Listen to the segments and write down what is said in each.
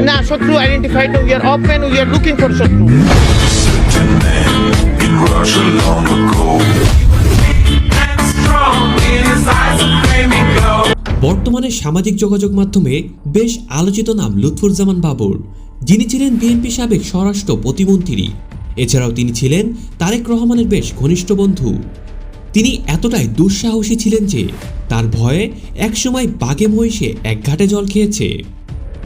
না shatru identified we are open we are looking for shatru. বর্তমানে সামাজিক যোগাযোগ মাধ্যমে বেশ আলোচিত নাম লুৎফুজ্জামান বাবর। যিনি ছিলেন বিএনপি সাবেক স্বরাষ্ট্র প্রতিমন্ত্রী। এছাড়াও তিনি ছিলেন তারেক রহমানের বেশ ঘনিষ্ঠ বন্ধু। তিনি এতটাই দুঃসাহসী ছিলেন যে তার ভয়ে একসময় বাঘে মহিষে এক ঘাটে জল খেয়েছে।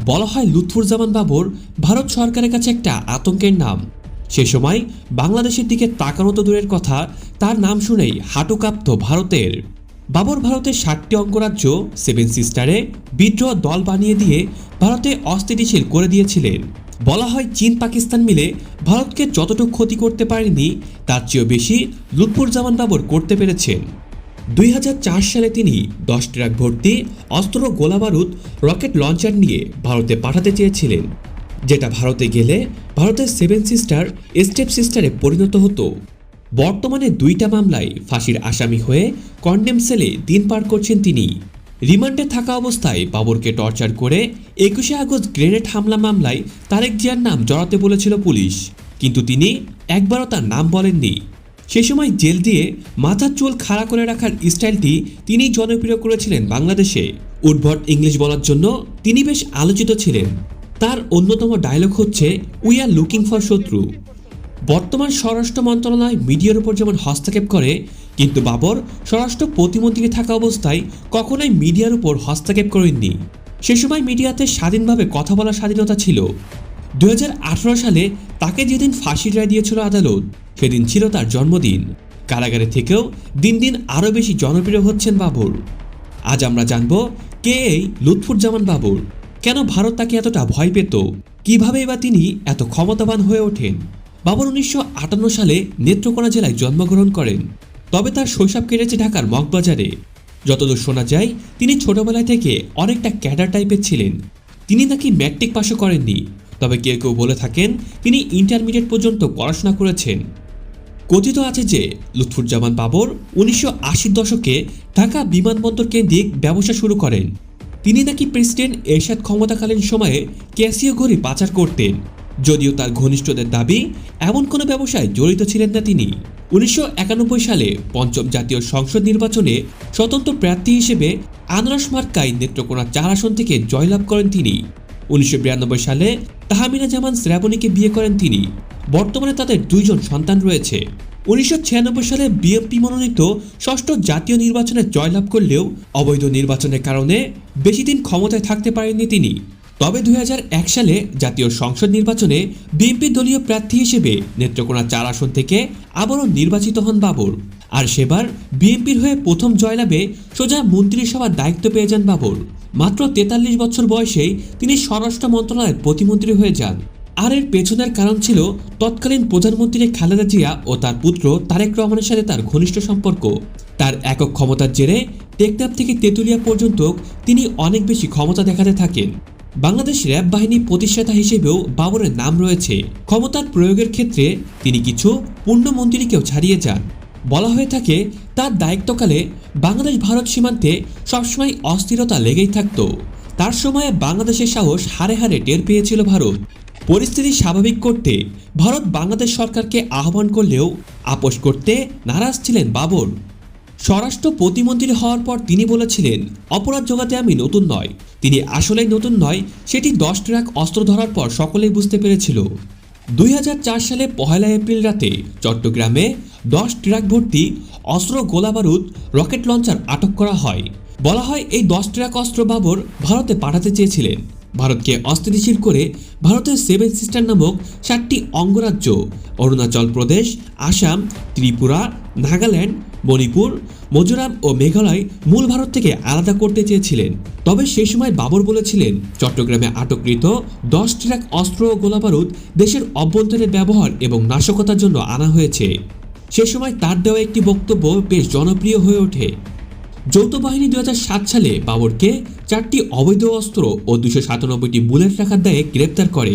বলা হয় লুৎফুজ্জামান বাবর ভারত সরকারের কাছে একটা আতঙ্কের নাম। সে সময় বাংলাদেশের দিকে তাকানো তো দূরের কথা, তার নাম শুনেই হাঁটু কাঁপত ভারতের। বাবর ভারতের ষাটটি অঙ্গরাজ্য, সেভেন সিস্টারে বিদ্রোহ দল বানিয়ে দিয়ে ভারতে অস্থিতিশীল করে দিয়েছিলেন। বলা হয় চীন পাকিস্তান মিলে ভারতকে যতটুকু ক্ষতি করতে পারেনি, তার চেয়েও বেশি লুৎফুজ্জামান বাবর করতে পেরেছেন। দুই হাজার চার সালে তিনি দশ ট্রাক ভর্তি অস্ত্র গোলাবারুদ রকেট লঞ্চার নিয়ে ভারতে পাঠাতে চেয়েছিলেন, যেটা ভারতে গেলে ভারতের সেভেন সিস্টার, স্টেপ সিস্টারে পরিণত হতো। বর্তমানে দুইটা মামলায় ফাঁসির আসামি হয়ে কন্ডেম সেলে দিন পার করছেন তিনি। রিমান্ডে থাকা অবস্থায় বাবরকে টর্চার করে একুশে আগস্ট গ্রেনেড হামলা মামলায় তারেক জিয়ার নাম জড়াতে বলেছিল পুলিশ, কিন্তু তিনি একবারও তার নাম বলেননি। সে সময় জেল দিয়ে মাথার চুল খাড়া করে রাখার স্টাইলটি তিনি জনপ্রিয় করেছিলেন বাংলাদেশে। উদ্ভট ইংলিশ বলার জন্য তিনি বেশ আলোচিত ছিলেন। তার অন্যতম ডায়লগ হচ্ছে উই আর লুকিং ফর শত্রু। বর্তমান স্বরাষ্ট্র মন্ত্রণালয় মিডিয়ার উপর যেমন হস্তক্ষেপ করে, কিন্তু বাবর স্বরাষ্ট্র প্রতিমন্ত্রী থাকা অবস্থায় কখনোই মিডিয়ার উপর হস্তক্ষেপ করেননি। সে সময় মিডিয়াতে স্বাধীনভাবে কথা বলার স্বাধীনতা ছিল। দুই হাজার আঠারো সালে তাকে যেদিন ফাঁসির রায় দিয়েছিল আদালত, সেদিন ছিল তার জন্মদিন। কারাগারে থেকেও দিন দিন আরও বেশি জনপ্রিয় হচ্ছেন বাবর। আজ আমরা জানব কে এই লুৎফুজ্জামান বাবর? কেন ভারত তাকে এতটা ভয় পেত? কীভাবে বা তিনি এত ক্ষমতাবান হয়ে ওঠেন? বাবর উনিশশো আটান্ন সালে নেত্রকোনা জেলায় জন্মগ্রহণ করেন। তবে তার শৈশব কেটেছে ঢাকার মগবাজারে। যতদূর শোনা যায়, তিনি ছোটবেলায় থেকে অনেকটা ক্যাডার টাইপের ছিলেন। তিনি নাকি ম্যাট্রিক পাশও করেননি। তবে কেউ কেউ বলে থাকেন, তিনি ইন্টারমিডিয়েট পর্যন্ত পড়াশোনা করেছেন। কথিত আছে যে, লুৎফুজ্জামান বাবর উনিশশো আশির দশকে ঢাকা বিমানবন্দর কেন্দ্রিক ব্যবসা শুরু করেন। তিনি নাকি প্রেসিডেন্ট এরশাদ ক্ষমতাকালীন সময়ে ক্যাসিও ঘড়ি পাচার করতেন। যদিও তার ঘনিষ্ঠদের দাবি, এমন কোনো ব্যবসায় জড়িত ছিলেন না তিনি। উনিশশো একানব্বই সালে পঞ্চম জাতীয় সংসদ নির্বাচনে স্বতন্ত্র প্রার্থী হিসেবে আনারস মার্কায় নেত্রকোনা চার আসন থেকে জয়লাভ করেন তিনি। উনিশশো বিরানব্বই সালে তাহমিনা জামান শ্রাবণীকে বিয়ে করেন তিনি। বর্তমানে তাদের দুইজন সন্তান রয়েছে। উনিশশো ছিয়ানব্বই সালে বিএনপি মনোনীত ষষ্ঠ জাতীয় নির্বাচনে জয়লাভ করলেও অবৈধ নির্বাচনের কারণে বেশি দিন ক্ষমতায় থাকতে পারেননি তিনি। তবে দু হাজার এক সালে জাতীয় সংসদ নির্বাচনে বিএনপি দলীয় প্রার্থী হিসেবে নেত্রকোনা চার আসন থেকে আবারও নির্বাচিত হন বাবর। আর সেবার বিএনপির হয়ে প্রথম জয়লাভে সোজা মন্ত্রিসভার দায়িত্ব পেয়ে যান বাবর। মাত্র তেতাল্লিশ বছর বয়সেই তিনি স্বরাষ্ট্র মন্ত্রণালয়ের প্রতিমন্ত্রী হয়ে যান। আর এর পেছনের কারণ ছিল তৎকালীন প্রধানমন্ত্রী খালেদা জিয়া ও তার পুত্র তারেক রহমানের সাথে তার ঘনিষ্ঠ সম্পর্ক। তার একক ক্ষমতার জেরে টেকনাফ থেকে তেঁতুলিয়া পর্যন্ত তিনি অনেক বেশি ক্ষমতা দেখাতে থাকেন। বাংলাদেশ র্যাব বাহিনী প্রতিষ্ঠাতা হিসেবেও বাবরের নাম রয়েছে। ক্ষমতার প্রয়োগের ক্ষেত্রে তিনি কিছু পূর্ণমন্ত্রীকেও ছাড়িয়ে যান। বলা হয়ে থাকে, তার দায়িত্বকালে বাংলাদেশ ভারত সীমান্তে সবসময় অস্থিরতা লেগেই থাকত। তার সময়ে বাংলাদেশের সাহস হারে হারে টের পেয়েছিল ভারত। পরিস্থিতি স্বাভাবিক করতে ভারত বাংলাদেশ সরকারকে আহ্বান করলেও আপোষ করতে নারাজ ছিলেন বাবর। স্বরাষ্ট্র প্রতিমন্ত্রী হওয়ার পর তিনি বলেছিলেন, অপরাধ জোগাতে আমি নতুন নয়। তিনি আসলেই নতুন নয়, সেটি দশ ট্রাক অস্ত্র ধরার পর সকলেই বুঝতে পেরেছিল। দুই হাজার চার সালে পহেলা এপ্রিল রাতে চট্টগ্রামে দশ ট্রাক ভর্তি অস্ত্র, গোলাবারুদ, রকেট লঞ্চার আটক করা হয়। বলা হয় এই দশ ট্রাক অস্ত্র বাবর ভারতে পাঠাতে চেয়েছিলেন। ভারতকে অস্থিতিশীল করে ভারতের সেভেন সিস্টার নামক সাতটি অঙ্গরাজ্য, অরুণাচল প্রদেশ, আসাম, ত্রিপুরা, নাগাল্যান্ড, মণিপুর, মিজোরাম ও মেঘালয় মূল ভারত থেকে আলাদা করতে চেয়েছিলেন। তবে সেই সময় বাবর বলেছিলেন, চট্টগ্রামে আটককৃত দশ ট্রাক অস্ত্র ও গোলাবারুদ দেশের অভ্যন্তরে ব্যবহার এবং নাশকতার জন্য আনা হয়েছে। সে সময় তার দেওয়া একটি বক্তব্য বেশ জনপ্রিয় হয়ে ওঠে। যৌথ বাহিনী দু হাজার সাত সালে বাবরকে চারটি অবৈধ অস্ত্র ও দুশো সাতানব্বইটি বুলেট রাখার দায়ে গ্রেপ্তার করে।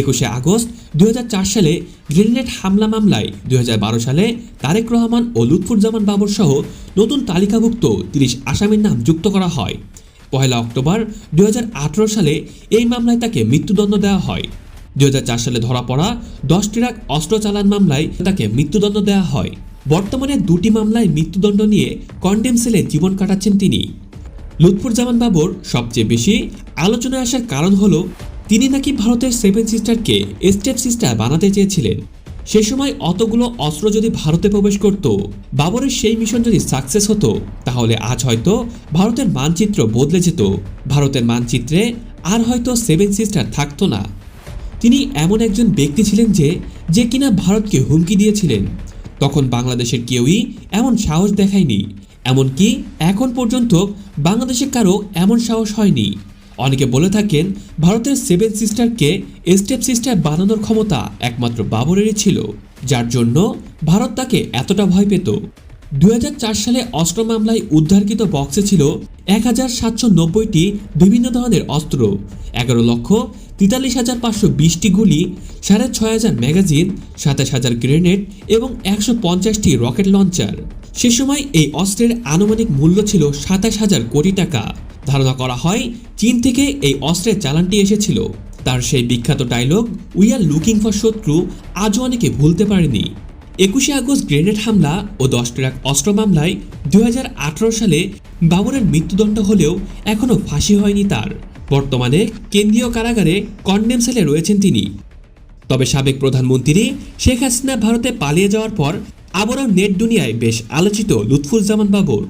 একুশে আগস্ট দু হাজার চার সালে গ্রেনেড হামলা মামলায় দুই হাজার বারো সালে তারেক রহমান ও লুৎফুজ্জামান বাবর সহ নতুন তালিকাভুক্ত তিরিশ আসামির নাম যুক্ত করা হয়। পহেলা অক্টোবর দু হাজার আঠেরো সালে এই মামলায় তাকে মৃত্যুদণ্ড দেওয়া হয়। দুই হাজার চার সালে ধরা পড়া দশটি ট্রাক অস্ত্র চালান মামলায় তাকে মৃত্যুদণ্ড দেওয়া হয়। বর্তমানে দুটি মামলায় মৃত্যুদণ্ড নিয়ে কন্ডেম সেলে জীবন কাটাচ্ছেন তিনি। লুৎফুর জামান বাবর সবচেয়ে বেশি আলোচনায় আসার কারণ হল, তিনি নাকি ভারতের সেভেন সিস্টারকে স্টেপ সিস্টার বানাতে চেয়েছিলেন। সে সময় অতগুলো অস্ত্র যদি ভারতে প্রবেশ করত, বাবরের সেই মিশন যদি সাকসেস হতো, তাহলে আজ হয়তো ভারতের মানচিত্র বদলে যেত। ভারতের মানচিত্রে আর হয়তো সেভেন সিস্টার থাকতো না। তিনি এমন একজন ব্যক্তি ছিলেন যে যে কিনা ভারতকে হুমকি দিয়েছিলেন। তখন বাংলাদেশের কেউই এমন সাহস দেখায়নি। এমনকি এখন পর্যন্ত বাংলাদেশে কারও এমন সাহস হয়নি। অনেকে বলে থাকেন, ভারতের সেভেন সিস্টারকে স্টেপ সিস্টার বানানোর ক্ষমতা একমাত্র বাবরেরই ছিল, যার জন্য ভারত তাকে এতটা ভয় পেত। দুই হাজার চার সালে অস্ত্র মামলায় উদ্ধারকৃত বক্সে ছিল এক হাজার সাতশো নব্বইটি বিভিন্ন ধরনের অস্ত্র, এগারো লক্ষ তেতাল্লিশ হাজার পাঁচশো বিশটি গুলি, সাড়ে ছয় হাজার ম্যাগাজিন, সাতাশ হাজার গ্রেনেড এবং একশো পঞ্চাশটি রকেট লঞ্চার। সে সময় এই অস্ত্রের আনুমানিক মূল্য ছিল সাতাশ হাজার কোটি টাকা। ধারণা করা হয়, চীন থেকে এই অস্ত্রের চালানটি এসেছিল। তার সেই বিখ্যাত dialogue we are looking for shatru, আজও অনেকে ভুলতে পারেনি। একুশে আগস্ট গ্রেনেড হামলা ও দশ ট্রাক অস্ত্র মামলায় দু হাজার আঠারো সালে বাবরের মৃত্যুদণ্ড হলেও এখনও ফাঁসি হয়নি তার। বর্তমানে কেন্দ্রীয় কারাগারে কন্ডেম সেলে রয়েছেন তিনি। তবে সাবেক প্রধানমন্ত্রী শেখ হাসিনা ভারতে পালিয়ে যাওয়ার পর আবারও নেট দুনিয়ায় বেশ আলোচিত লুৎফুজ্জামান বাবর।